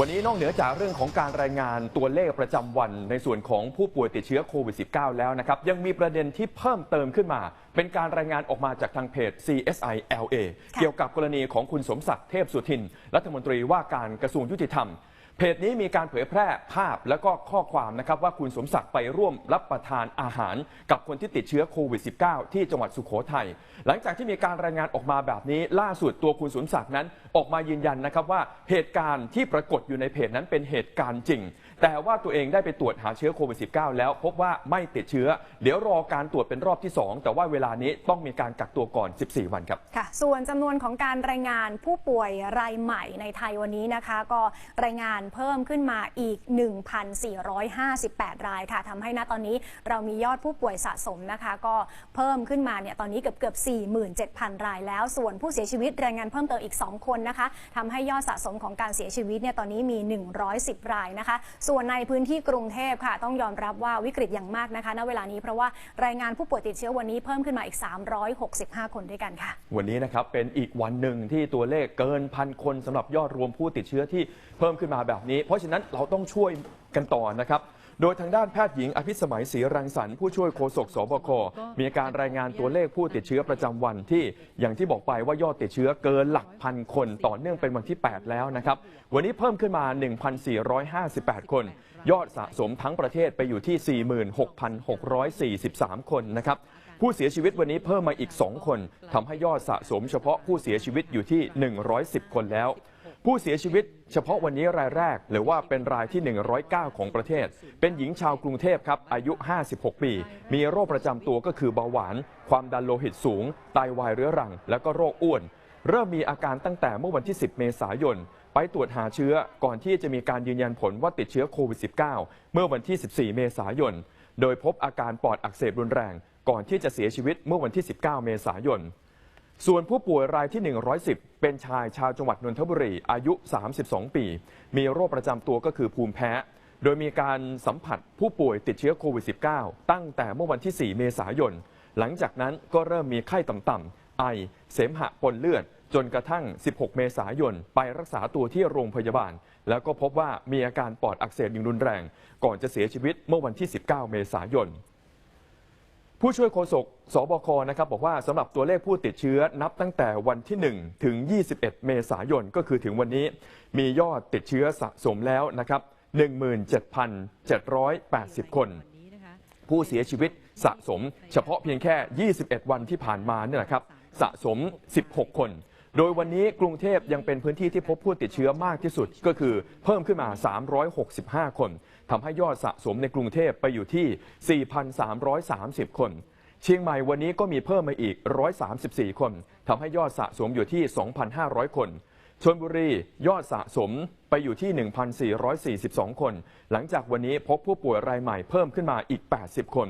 วันนี้นอกเหนือจากเรื่องของการรายงานตัวเลขประจำวันในส่วนของผู้ป่วยติดเชื้อโควิด -19 แล้วนะครับ ยังมีประเด็นที่เพิ่มเติมขึ้นมา เป็นการรายงานออกมาจากทางเพจ CSI LA เกี่ยวกับกรณีของคุณสมศักดิ์เทพสุทิน รัฐมนตรีว่าการกระทรวงยุติธรรม เพจนี้มีการเผยแพร่ภาพและก็ข้อความนะครับว่าคุณสมศักดิ์ไปร่วมรับประทานอาหาร กับคนที่ติดเชื้อโควิด -19 ที่จังหวัดสุโขทัยหลังจากที่มีการรายงานออกมาแบบนี้ ล่าสุดตัวคุณสมศักดิ์นั้นออกมายืนยันนะครับว่าเหตุการณ์ที่ปรากฏอยู่ในเพจนั้นเป็นเหตุการณ์จริง แต่ว่าตัวเองได้ไปตรวจหาเชื้อโควิด -19 แล้วพบว่าไม่ติดเชื้อ เดี๋ยวรอการตรวจเป็นรอบที่ 2 แต่ว่าเวลานี้ต้องมีการกักตัวก่อน 14 วันครับค่ะ ส่วนจำนวนของการรายงานผู้ป่วยรายใหม่ในไทยวันนี้นะคะ ก็รายงานเพิ่มขึ้นมาอีก 1,458 รายค่ะทำให้ณตอนนี้เรามียอดผู้ป่วยสะสมนะคะ ก็เพิ่มขึ้นมาเนี่ยตอนนี้เกือบเกือบ47,000 รายแล้ว ส่วนผู้เสียชีวิตรายงานเพิ่มเติมอีก 2 คนนะคะทำให้ยอดสะสมของการเสียชีวิตเนี่ยตอนนี้มี 110 รายนะคะ ส่วนในพื้นที่กรุงเทพค่ะ ต้องยอมรับว่าวิกฤตอย่างมากนะคะณเวลานี้เพราะว่ารายงานผู้ป่วยติดเชื้อวันนี้เพิ่มขึ้นมาอีก 365 คนด้วยกันค่ะ วันนี้นะครับเป็นอีกวันหนึ่งที่ตัวเลขเกินพันคนสำหรับยอดรวมผู้ติดเชื้อที่เพิ่มขึ้นมาแบบนี้ เพราะฉะนั้นเราต้องช่วยกันต่อนะครับ โดยทางด้านแพทย์หญิงอภิสมัยศรีรังสรรค์ผู้ช่วยโฆษกสบค มีการรายงานตัวเลขผู้ติดเชื้อประจำวันที่อย่างที่บอกไปว่ายอดติดเชื้อเกินหลักพันคนต่อเนื่องเป็นวันที่ 8 แล้วนะครับ วันนี้เพิ่มขึ้นมา 1,458 คน ยอดสะสมทั้งประเทศไปอยู่ที่ 46,643 คนนะครับผู้เสียชีวิตวันนี้เพิ่มมาอีก 2 คนทำให้ยอดสะสมเฉพาะผู้เสียชีวิตอยู่ที่ 110 คนแล้ว ผู้เสียชีวิตเฉพาะวันนี้รายแรก หรือว่าเป็นรายที่ 109 ของประเทศ เป็นหญิงชาวกรุงเทพครับ อายุ 56 ปี มีโรคประจำตัวก็คือเบาหวาน ความดันโลหิตสูง ไตวายเรื้อรัง แล้วก็โรคอ้วน เริ่มมีอาการตั้งแต่เมื่อวันที่ 10 เมษายน ไปตรวจหาเชื้อก่อนที่จะมีการยืนยันผลว่าติดเชื้อโควิด -19 เมื่อวันที่ 14 เมษายน โดยพบอาการปอดอักเสบรุนแรง ก่อนที่จะเสียชีวิตเมื่อวันที่ 19 เมษายน ส่วนผู้ป่วยรายที่ 110 เป็นชายชาวจังหวัดนนทบุรี อายุ 32 ปี มีโรคประจำตัวก็คือภูมิแพ้ โดยมีการสัมผัสผู้ป่วยติดเชื้อโควิด -19 ตั้งแต่เมื่อวันที่ 4 เมษายน หลังจากนั้นก็เริ่มมีไข้ต่ำๆ ไอ เสมหะปนเลือด จนกระทั่ง 16 เมษายน ไปรักษาตัวที่โรงพยาบาล แล้วก็พบว่ามีอาการปอดอักเสบอย่างรุนแรง ก่อนจะเสียชีวิตเมื่อวันที่ 19 เมษายน ผู้ช่วยโฆษกสบคนะครับบอกว่าสำหรับตัวเลขผู้ติดเชื้อนับตั้งแต่วันที่ 1 ถึง 21 เมษายนก็คือถึงวันนี้ มียอดติดเชื้อสะสมแล้วนะครับ 17,780 คน ผู้เสียชีวิตสะสม เฉพาะเพียงแค่ 21 วันที่ผ่านมาเนี่ยนะครับสะสม 16 คน โดยวันนี้กรุงเทพยังเป็นพื้นที่ที่พบผู้ติดเชื้อมากที่สุดก็คือเพิ่มขึ้นมา 365 คนทำให้ยอดสะสมในกรุงเทพไปอยู่ที่ 4,330 คน เชียงใหม่วันนี้ก็มีเพิ่มมาอีก 134 คนทำให้ยอดสะสมอยู่ที่ 2,500 คนชลบุรียอดสะสมไปอยู่ที่ 1,442 คน หลังจากวันนี้พบผู้ป่วยรายใหม่เพิ่มขึ้นมาอีก 80 คน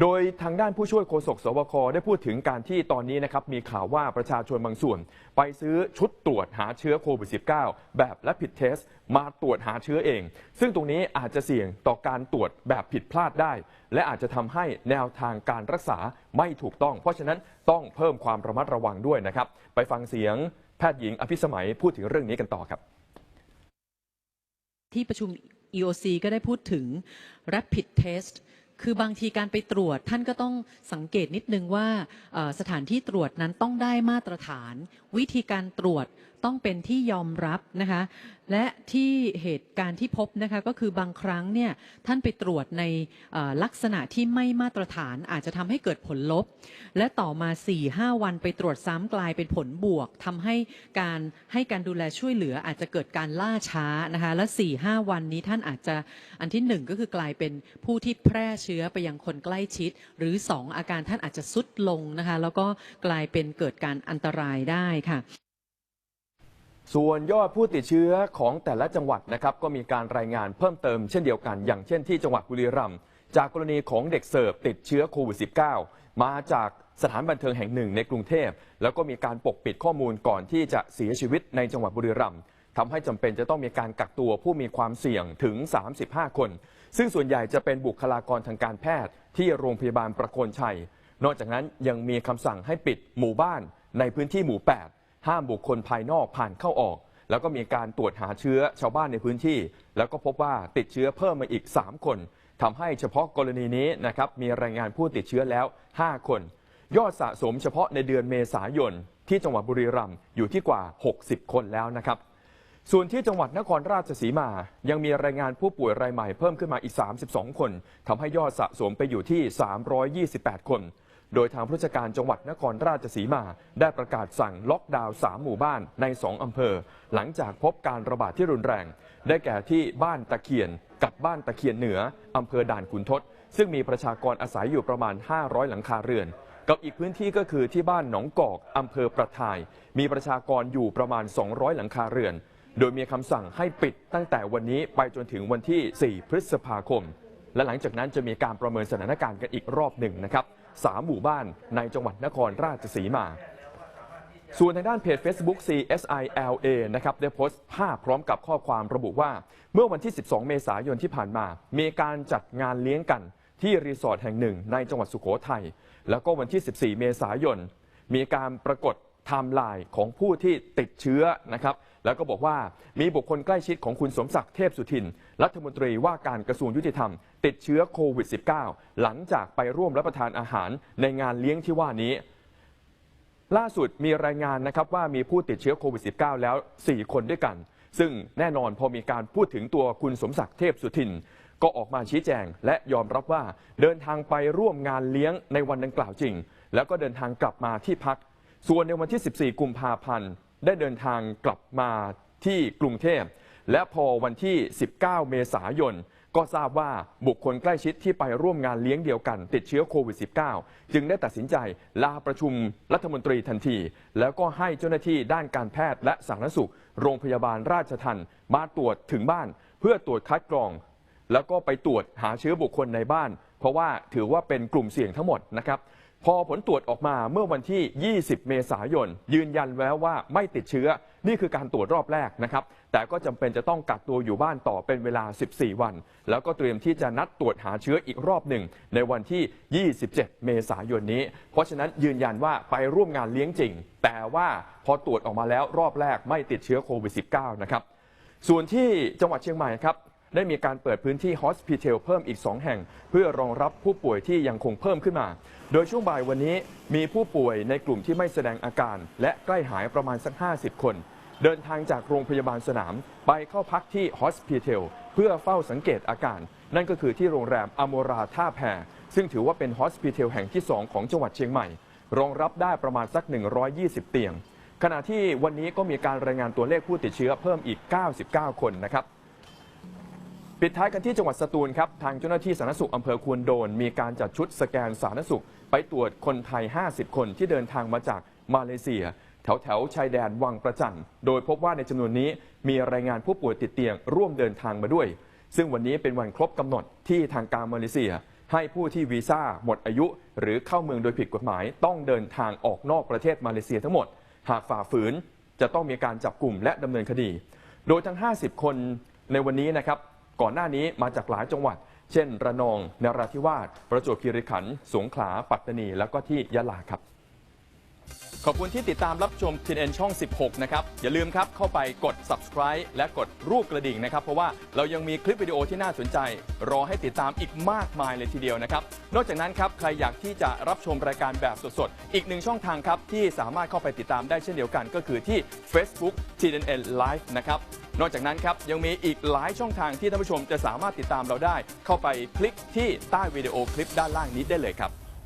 โดยทางด้านผู้ช่วยโฆษกสบคได้พูดถึงการที่ตอนนี้นะครับมีข่าวว่าประชาชนบางส่วน ไปซื้อชุดตรวจหาเชื้อโควิด -19 แบบและผิดเทส มาตรวจหาเชื้อเอง ซึ่งตรงนี้อาจจะเสี่ยงต่อการตรวจแบบผิดพลาดได้ และอาจจะทำให้แนวทางการรักษาไม่ถูกต้อง เพราะฉะนั้นต้องเพิ่มความระมัดระวังด้วยนะครับ ไปฟังเสียงแพทย์หญิงอภิสมัยพูดถึงเรื่องนี้กันต่อครับ ที่ประชุม EOC ก็ได้พูดถึง rapid test คือบางทีการไปตรวจท่านก็ต้องสังเกตนิดนึงว่าสถานที่ตรวจนั้นต้องได้มาตรฐาน วิธีการตรวจ ต้องเป็นที่ยอมรับนะคะ และที่เหตุการณ์ที่พบนะคะก็คือบางครั้งเนี่ยท่านไปตรวจในลักษณะที่ไม่มาตรฐานอาจจะทำให้เกิดผลลบ และต่อมา 4-5 วันไปตรวจซ้ำกลายเป็นผลบวกทำให้การให้การดูแลช่วยเหลืออาจจะเกิดการล่าช้านะคะและ 4-5 วันนี้ท่านอาจจะอันที่หนึ่งก็คือกลายเป็นผู้ที่แพร่เชื้อไปยังคนใกล้ชิด หรือ 2 อาการท่านอาจจะสุดลงนะคะแล้วก็กลายเป็นเกิดการอันตรายได้ค่ะ ส่วนยอดผู้ติดเชื้อของแต่ละจังหวัดนะครับก็มีการรายงานเพิ่มเติมเช่นเดียวกัน อย่างเช่นที่จังหวัดบุรีรัมย์จากกรณีของเด็กเสิร์ฟติดเชื้อโควิด -19 มาจากสถานบันเทิงแห่งหนึ่งในกรุงเทพ แล้วก็มีการปกปิดข้อมูลก่อนที่จะเสียชีวิตในจังหวัดบุรีรัมย์ทำให้จำเป็นจะต้องมีการกักตัวผู้มีความเสี่ยงถึง 35 คน ซึ่งส่วนใหญ่จะเป็นบุคลากรทางการแพทย์ ที่โรงพยาบาลประโคนชัย นอกจากนั้นยังมีคำสั่งให้ปิดหมู่บ้านในพื้นที่หมู่ 8 ห้ามบุคคลภายนอกผ่านเข้าออก แล้วก็มีการตรวจหาเชื้อชาวบ้านในพื้นที่ แล้วก็พบว่าติดเชื้อเพิ่มมาอีก 3 คนทำให้เฉพาะกรณีนี้นะครับมีรายงานผู้ติดเชื้อแล้ว 5 คน ยอดสะสมเฉพาะในเดือนเมษายนที่จังหวัดบุรีรัมย์อยู่ที่กว่า 60 คนแล้วนะครับส่วนที่จังหวัดนครราชสีมา ยังมีรายงานผู้ป่วยรายใหม่เพิ่มขึ้นมาอีก 32 คนทำให้ยอดสะสมไปอยู่ที่ 328 คน โดยทางผู้ราชการจังหวัดนครราชสีมา ได้ประกาศสั่งล็อกดาวน์3หมู่บ้านใน 2 อำเภอ หลังจากพบการระบาดที่รุนแรง ได้แก่ที่บ้านตะเคียนกับบ้านตะเคียนเหนือ อำเภอด่านขุนทดซึ่งมีประชากรอาศัยอยู่ประมาณ 500 หลังคาเรือน กับอีกพื้นที่ก็คือที่บ้านหนองกอก อำเภอประทาย มีประชากรอยู่ประมาณ 200 หลังคาเรือน โดยมีคำสั่งให้ปิดตั้งแต่วันนี้ไปจนถึงวันที่ 4 พฤษภาคม และหลังจากนั้นจะมีการประเมินสถานการณ์กันอีกรอบหนึ่งนะครับ สามหมู่บ้านในจังหวัดนครราชสีมา ส่วนทางด้านเพจ Facebook CSILA นะครับได้โพสต์ภาพพร้อมกับข้อความระบุว่า เมื่อวันที่ 12 เมษายนที่ผ่านมา มีการจัดงานเลี้ยงกันที่รีสอร์ทแห่งหนึ่งในจังหวัดสุโขทัย แล้วก็วันที่ 14 เมษายน มีการปรากฏไทม์ไลน์ของผู้ที่ติดเชื้อนะครับ แล้วก็บอกว่ามีบุคคลใกล้ชิดของคุณสมศักดิ์เทพสุทิน รัฐมนตรีว่าการกระทรวงยุติธรรม ติดเชื้อโควิด -19 หลังจากไปร่วมรับประทานอาหารในงานเลี้ยงที่ว่านี้ ล่าสุดมีรายงานนะครับว่ามีผู้ติดเชื้อโควิด -19 แล้ว 4 คนด้วยกัน ซึ่งแน่นอนพอมีการพูดถึงตัวคุณสมศักดิ์เทพสุทินก็ออกมาชี้แจงและยอมรับว่าเดินทางไปร่วมงานเลี้ยงในวันดังกล่าวจริง แล้วก็เดินทางกลับมาที่พัก ส่วนในวันที่ 14 กุมภาพันธ์ ได้เดินทางกลับมาที่กรุงเทพ และพอวันที่ 19 เมษายน ก็ทราบว่าบุคคลใกล้ชิดที่ไปร่วมงานเลี้ยงเดียวกัน ติดเชื้อโควิด -19 จึงได้ตัดสินใจลาประชุมรัฐมนตรีทันที แล้วก็ให้เจ้าหน้าที่ด้านการแพทย์และสาธารณสุข โรงพยาบาลราชทันมาตรวจถึงบ้าน เพื่อตรวจคัดกรอง แล้วก็ไปตรวจหาเชื้อบุคคลในบ้าน เพราะว่าถือว่าเป็นกลุ่มเสี่ยงทั้งหมดนะครับ พอผลตรวจออกมาเมื่อวันที่ 20 เมษายน ยืนยันแล้วว่าไม่ติดเชื้อ นี่คือการตรวจรอบแรกนะครับ แต่ก็จำเป็นจะต้องกักตัวอยู่บ้านต่อเป็นเวลา 14 วัน แล้วก็เตรียมที่จะนัดตรวจหาเชื้ออีกรอบหนึ่ง ในวันที่ 27 เมษายนนี้ เพราะฉะนั้นยืนยันว่าไปร่วมงานเลี้ยงจริง แต่ว่าพอตรวจออกมาแล้วรอบแรกไม่ติดเชื้อโควิด -19 นะครับส่วนที่จังหวัดเชียงใหม่ครับ ได้มีการเปิดพื้นที่ฮอสพิทอลเพิ่มอีก 2 แห่ง เพื่อรองรับผู้ป่วยที่ยังคงเพิ่มขึ้นมา โดยช่วงบ่ายวันนี้มีผู้ป่วยในกลุ่มที่ไม่แสดงอาการ และใกล้หายประมาณสัก 50 คน เดินทางจากโรงพยาบาลสนาม ไปเข้าพักที่ฮอสพิทอลเพื่อเฝ้าสังเกตอาการ นั่นก็คือที่โรงแรมอโมราท่าแพซึ่งถือว่าเป็นฮอสพิทอลแห่งที่ 2 ของจังหวัดเชียงใหม่ รองรับได้ประมาณสัก 120 เตียงขณะที่วันนี้ก็มีการรายงานตัวเลขผู้ติดเชื้อเพิ่มอีก 99 คนนะครับ ปิดท้ายกันที่จังหวัดสตูลครับ ทางเจ้าหน้าที่สาธารณสุขอำเภอควนโดน มีการจัดชุดสแกนสาธารณสุข ไปตรวจคนไทย 50 คนที่เดินทางมาจากมาเลเซีย แถวแถวชายแดนวังประจันโดยพบว่าในจำนวนนี้มีรายงานผู้ป่วยติดเตียงร่วมเดินทางมาด้วย ซึ่งวันนี้เป็นวันครบกำหนดที่ทางการมาเลเซีย ให้ผู้ที่วีซ่าหมดอายุ หรือเข้าเมืองโดยผิดกฎหมาย ต้องเดินทางออกนอกประเทศมาเลเซียทั้งหมด หากฝ่าฝืนจะต้องมีการจับกลุ่มและดำเนินคดี โดยทั้ง 50 คนในวันนี้นะครับ ก่อนหน้านี้มาจากหลายจังหวัด เช่น ระนองนราธิวาสประจวบคีรีขันธ์สงขลาปัตตานี แล้วก็ที่ยะลาครับ ขอบคุณที่ติดตามรับชม TNN ช่อง 16 นะครับ อย่าลืมครับเข้าไปกด subscribe และกดรูปกระดิ่งนะครับ เพราะว่าเรายังมีคลิปวิดีโอที่น่าสนใจ รอให้ติดตามอีกมากมายเลยทีเดียวนะครับ นอกจากนั้นครับใครอยากที่จะรับชมรายการแบบสดๆ อีกหนึ่งช่องทางครับที่สามารถเข้าไปติดตามได้เช่นเดียวกัน ก็คือที่ Facebook TNN Live นะครับ นอกจากนั้นครับยังมีอีกหลายช่องทางที่ท่านผู้ชมจะสามารถติดตามเราได้ เข้าไปคลิกที่ใต้วิดีโอคลิปด้านล่างนี้ได้เลยครับ